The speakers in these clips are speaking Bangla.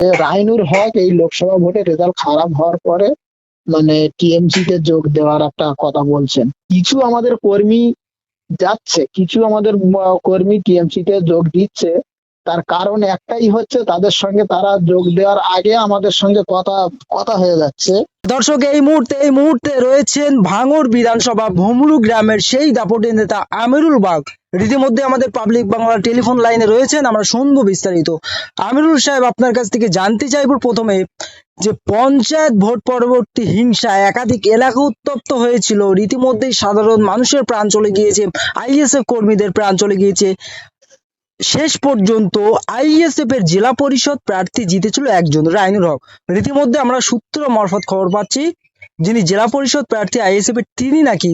এ রাইনুর হক, এই লোকসভা ভোটে রেজাল্ট খারাপ হওয়ার পরে মানে টিএমসি তে যোগ দেওয়ার একটা কথা বলছেন। কিছু আমাদের কর্মী যাচ্ছে, কিছু আমাদের কর্মী টিএমসি তে যোগ দিচ্ছে। তার কারণ একটাই হচ্ছে তাদের সঙ্গে তারা যোগ দেওয়ার আগে আমাদের সঙ্গে কথা কথা হয়ে যাচ্ছে। দর্শক, এই মুহূর্তে এই মুহূর্তে রয়েছেন ভাঙড় বিধানসভা ভমরু গ্রামের সেই দাপটে নেতা আমিরুল বাগ। রীতিমধ্যে আমাদের পাবলিক বাংলা টেলিফোন লাইনে রয়েছেন, আমরা শুনব বিস্তারিত। আমিরুল সাহেব আপনার কাছ থেকে জানতে চাইব প্রথমে যে পঞ্চায়েত ভোট পরবর্তী হিংসায় একাধিক এলাকা উত্তপ্ত হয়েছিল, রীতিমধ্যেই সাধারণ মানুষের প্রাণ চলে গিয়েছে আইএসএফ কর্মীদের প্রাণ চলে গিয়েছে। শেষ পর্যন্ত আইএসএফ এর জেলা পরিষদ প্রার্থী জিতেছিল একজন রাইনুর হক। রীতিমধ্যে আমরা সূত্র মারফত খবর পাচ্ছি, যিনি জেলা পরিষদ প্রার্থী আইএসএফ এর তিনি নাকি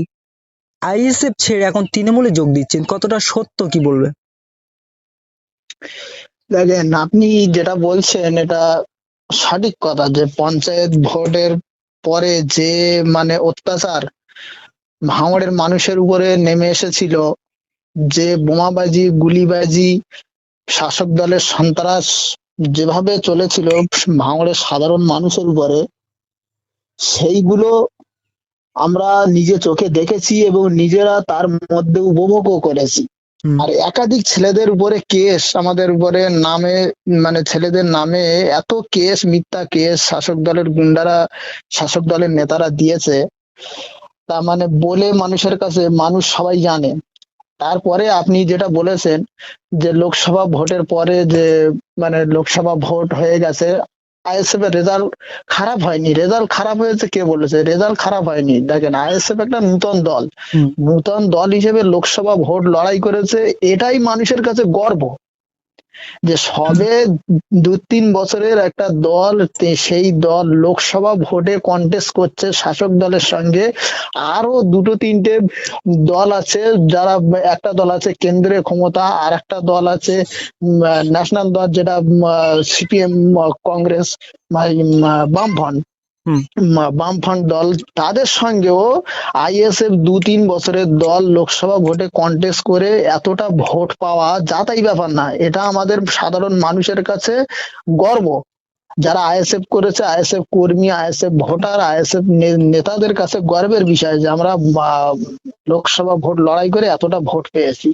আইএসএফ ছেড়ে এখন তৃণমূলে যোগ দিচ্ছেন, কতটা সত্য কি বলবে? দেখেন, আপনি যেটা বলছেন এটা সঠিক কথা যে পঞ্চায়েত ভোটের পরে যে মানে অত্যাচার ভাঙড়ের মানুষের উপরে নেমে এসেছিল, যে বোমাবাজি, গুলিবাজি, শাসক দলের সন্ত্রাস যেভাবে চলেছিল ভাঙড়ের সাধারণ মানুষের উপরে, সেইগুলো আমরা নিজে চোখে দেখেছি এবং নিজেরা তার মধ্যে উপভোগও করেছি। আর একাধিক ছেলেদের উপরে কেস আমাদের উপরে নামে মানে ছেলেদের নামে এত কেস মিথ্যা কেস শাসক দলের গুন্ডারা শাসক দলের নেতারা দিয়েছে। তা মানে বলে মানুষের কাছে মানুষ সবাই জানে। তারপরে আপনি যেটা বলেছেন যে লোকসভা ভোটের পরে যে মানে লোকসভা ভোট হয়ে গেছে আইএসএফ এর রেজাল্ট খারাপ হয়নি। রেজাল্ট খারাপ হয়েছে কে বলেছে? রেজাল্ট খারাপ হয়নি। দেখেন আইএসএফ একটা নূতন দল। নূতন দল হিসেবে লোকসভা ভোট লড়াই করেছে। এটাই মানুষের কাছে গর্ব। যে সবে দু তিন বছরের একটা দল সেই দল লোকসভা ভোটে কন্টেস্ট করছে শাসক দলের সঙ্গে। আরও দুটো তিনটে দল আছে, যারা একটা দল আছে কেন্দ্রে ক্ষমতা, আর একটা দল আছে ন্যাশনাল দল যেটা সিপিএম কংগ্রেস বামফ্রন্ট। বামফ্রন্ট দল তাদের সঙ্গেও আইএসএফ দু তিন বছরের দল লোকসভা ভোটে কন্টেস্ট করে এতটা ভোট পাওয়া যা তাই ব্যাপার না। এটা আমাদের সাধারণ মানুষের কাছে গর্ব। যারা আইএসএফ করেছে, আইএসএফ কর্মী, আইএসএফ ভোটার, আইএসএফ নেতাদের কাছে গর্বের বিষয় যে আমরা লোকসভা ভোট লড়াই করে এতটা ভোট পেয়েছি।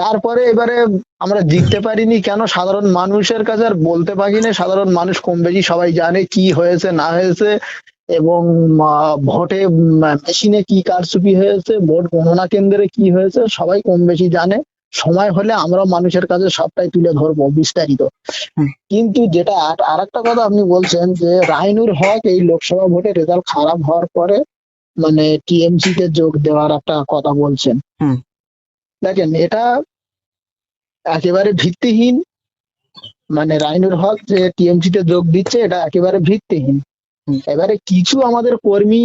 তারপরে এবারে আমরা জিততে পারিনি কেন? সাধারণ মানুষের কাছে আর বলতে পারি না। সাধারণ মানুষ কম বেশি সবাই জানে কি হয়েছে, না হয়েছে এবং ভোটে মেশিনে কি কারচুপি হয়েছে, ভোট গণনা কেন্দ্রে কি হয়েছে, সবাই কম বেশি জানে। সময় হলে আমরা মানুষের কাছে সবটাই তুলে ধরবো বিস্তারিত কিন্তু যেটা আর একটা কথা আপনি বলছেন যে রাইনুর হক এই লোকসভা ভোটে রেজাল্ট খারাপ হওয়ার পরে মানে টিএমসি তে যোগ দেওয়ার একটা কথা বলছেন। দেখেন এটা একেবারে ভিত্তিহীন মানে রাইনুর হক যে টিএমসি তে যোগ দিচ্ছে এটা একেবারে ভিত্তিহীন। এবারে কিছু আমাদের কর্মী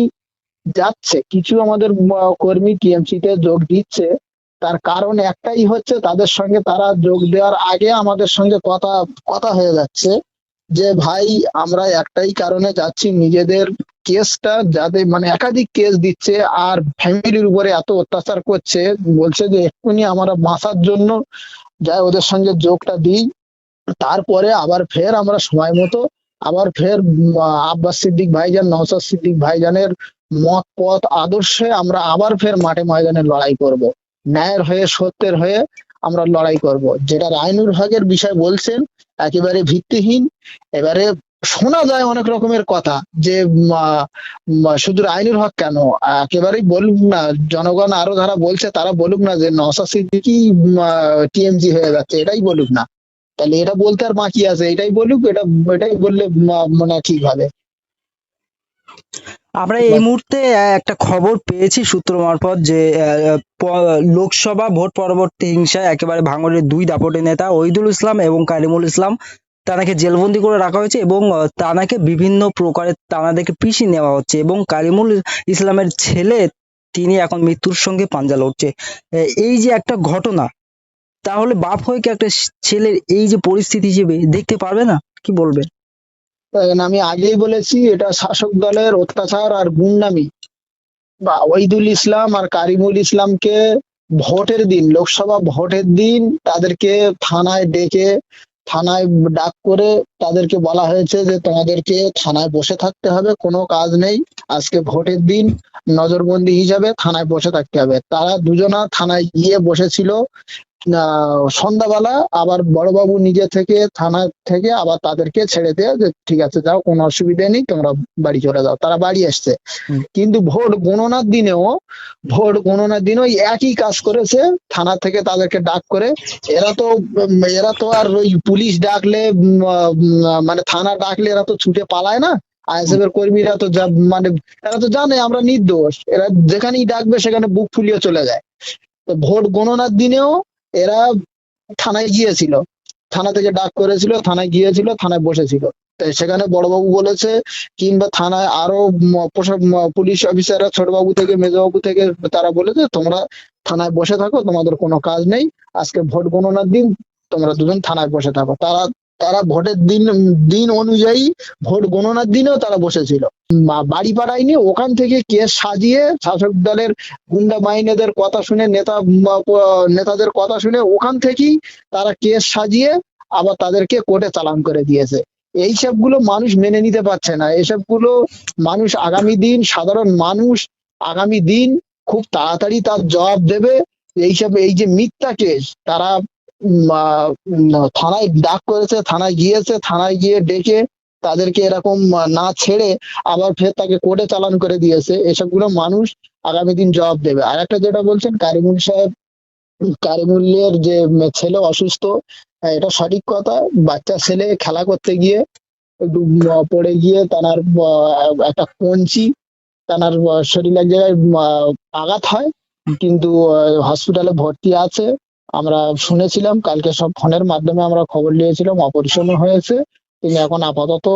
যাচ্ছে কিছু আমাদের কর্মী টিএমসি তে যোগ দিচ্ছে তার কারণ একটাই হচ্ছে তাদের সঙ্গে তারা যোগ দেওয়ার আগে আমাদের সঙ্গে কথা কথা হয়ে যাচ্ছে যে, ভাই, আমরা একটাই কারণে যাচ্ছি। নিজেদের কেসটা যাতে মানে একাধিক কেস দিচ্ছে আর ফ্যামিলির উপরে এত অত্যাচার করছে, বলছে যে, এক্ষুনি আমরা বাঁচার জন্য যাই, ওদের সঙ্গে যোগটা দিই। তারপরে আবার ফের আমরা সময় মতো, আবার ফের আব্বাস সিদ্দিক ভাইজান নওসাদ সিদ্দিক ভাইজানের মত পথ আদর্শে আমরা আবার ফের মাঠে ময়দানে লড়াই করব। ন্যায়ের হয়ে, সত্যের হয়ে আমরা লড়াই করব। যেটা রাইনুর হকের বিষয় বলছেন, একেবারে ভিত্তিহীন। এবারে শোনা যায় অনেক রকমের কথা যে শুধু রাইনুর হক কেন? একেবারেই বলুক না, জনগণ আরও যারা বলছে তারা বলুক না যে নওসাদ সিদ্দিকি টিএমজি হয়ে যাচ্ছে, এটাই বলুক না। তাহলে এটা বলতে আর বাকি আছে, এটাই বলুক, এটা, এটাই বললে মানে ঠিক হবে আমরা এই মুহূর্তে একটা খবর পেয়েছি সূত্র মারফত যে লোকসভা ভোট পরবর্তী হিংসায় একেবারে ভাঙড়ের দুই দাপটে নেতা ওহিদুল ইসলাম এবং কারিমুল ইসলাম তানাকে জেলবন্দি করে রাখা হয়েছে এবং তানাকে বিভিন্ন প্রকারে তানাদেরকে পিষি নেওয়া হচ্ছে এবং কারিমুল ইসলামের ছেলে তিনি এখন মৃত্যুর সঙ্গে পাঞ্জা লড়ছে। এই যে একটা ঘটনা তাহলে বাপ হয়ে কি একটা ছেলের এই যে পরিস্থিতি হিসেবে দেখতে পারবে না? কি বলবেন? আমি আগেই বলেছি, এটা শাসক দলের অত্যাচার আর গুন্ডামি। বা ওইদুল ইসলাম আর কারিমুল ইসলামকে ভোটের দিন, লোকসভা ভোটের দিন তাদেরকে থানায় ডেকে, থানায় ডাক করে তাদেরকে বলা হয়েছে যে তোমাদেরকে থানায় বসে থাকতে হবে, কোনো কাজ নেই। আজকে ভোটের দিন, নজরবন্দি হিসাবে থানায় বসে থাকতে হবে। তারা দুজনা থানায় গিয়ে বসেছিল। সন্ধ্যাবেলা আবার বড়বাবু নিজে থেকে থানা থেকে আবার তাদেরকে ছেড়ে দেয় যে ঠিক আছে যাও কোনো অসুবিধা নেই তোমরা বাড়ি চলে যাও। তারা বাড়ি আসছে। কিন্তু ভোট গণনার দিনেও ভোট গণনার দিনেও এই একই কাজ করেছে। থানা থেকে তাদেরকে ডাক করে এরা তো এরা তো আর ওই পুলিশ ডাকলে মানে থানা ডাকলে এরা তো ছুটে পালায় না। আইএসএফ এর কর্মীরা তো মানে এরা তো জানে আমরা নির্দোষ। এরা যেখানেই ডাকবে সেখানে বুক ফুলিয়ে চলে যায়। তো ভোট গণনার দিনেও এরা থানায় গিয়েছিল। থানা থেকে ডাক করেছিল, থানায় গিয়েছিল, থানায় বসেছিল। সেখানে বড়বাবু বলেছে, কিংবা থানায় আরও পুলিশ অফিসাররা, ছোটবাবু থেকে, মেজবাবু থেকে তারা বলেছে, তোমরা থানায় বসে থাকো, তোমাদের কোনো কাজ নেই। আজকে ভোট গণনার দিন, তোমরা দুজন থানায় বসে থাকো। তারা তারা ভোটের দিন দিন অনুযায়ী ভোট গণনার দিনেও তারা বসেছিল। বাড়ি পাড়ায়নি ওখান থেকে কেস সাজিয়ে শাসক দলের গুন্ডা বাহিনীদের কথা শুনে, নেতা নেতাদের কথা শুনে ওখান থেকেই তারা কেস সাজিয়ে আবার তাদেরকে কোর্টে চালান করে দিয়েছে। এইসবগুলো মানুষ মেনে নিতে পারছে না। এসবগুলো মানুষ আগামী দিন, সাধারণ মানুষ আগামী দিন খুব তাড়াতাড়ি তার জবাব দেবে। এইসব, এই যে মিথ্যা কেস, তারা থানায় ডাক করেছে থানায় গিয়েছে থানায় গিয়ে ডেকে তাদেরকে এরকম না ছেড়ে আবার ফের তাকে কোর্টে চালান করে দিয়েছে। এসবগুলো মানুষ আগামী দিন জবাব দেবে। আর একটা যেটা বলছেন কারিমুল সাহেব কারিমুলের যে ছেলে অসুস্থ হ্যাঁ, এটা সঠিক কথা। বাচ্চা ছেলে খেলা করতে গিয়ে একটু পড়ে গিয়ে তার একটা কঞ্চি তার শরীর এক জায়গায় আঘাত হয়। কিন্তু হসপিটালে ভর্তি আছে। আমরা শুনেছিলাম কালকে সব ফোনের মাধ্যমে আমরা খবর নিয়েছিলাম অপারেশন হয়েছে। তিনি এখন আপাতত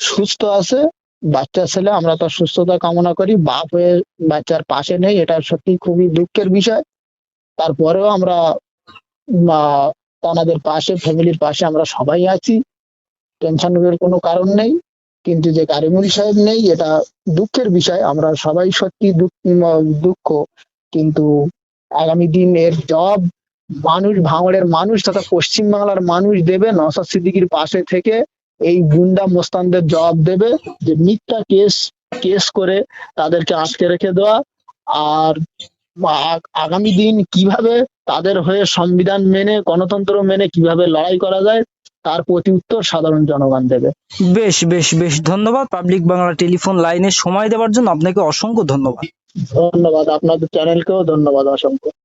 সুস্থ আছে বাচ্চা ছেলে আমরা তার সুস্থতা কামনা করি। বাপ হয়ে বাচ্চার পাশে নেই এটা সত্যি খুবই দুঃখের বিষয়। তারপরেও আমরা আহ, তানাদের পাশে ফ্যামিলির পাশে আমরা সবাই আছি। টেনশন এর কোনো কারণ নেই কিন্তু যে কারিমুল সাহেব নেই এটা দুঃখের বিষয়। আমরা সবাই সত্যি দুঃখ দুঃখ কিন্তু আগামী দিন এর জব মানুষ ভাঙড়ের মানুষ তথা পশ্চিম বাংলার মানুষ দেবে নসাদ সিদ্দিকির পাশে থেকে এই গুন্ডা মোস্তানদের জবাব দেবে যে মিথ্যা কেস কেস করে তাদেরকে আটকে রেখে দেওয়া। আর আগামী দিন কীভাবে তাদের হয়ে সংবিধান মেনে গণতন্ত্র মেনে কীভাবে লড়াই করা যায় তার প্রতি উত্তর সাধারণ জনগণ দেবে। বেশ বেশ বেশ ধন্যবাদ। পাবলিক বাংলা টেলিফোন লাইনে সময় দেওয়ার জন্য আপনাকে অসংখ্য ধন্যবাদ। ধন্যবাদ। আপনাদের চ্যানেলকেও ধন্যবাদ অসংখ্য।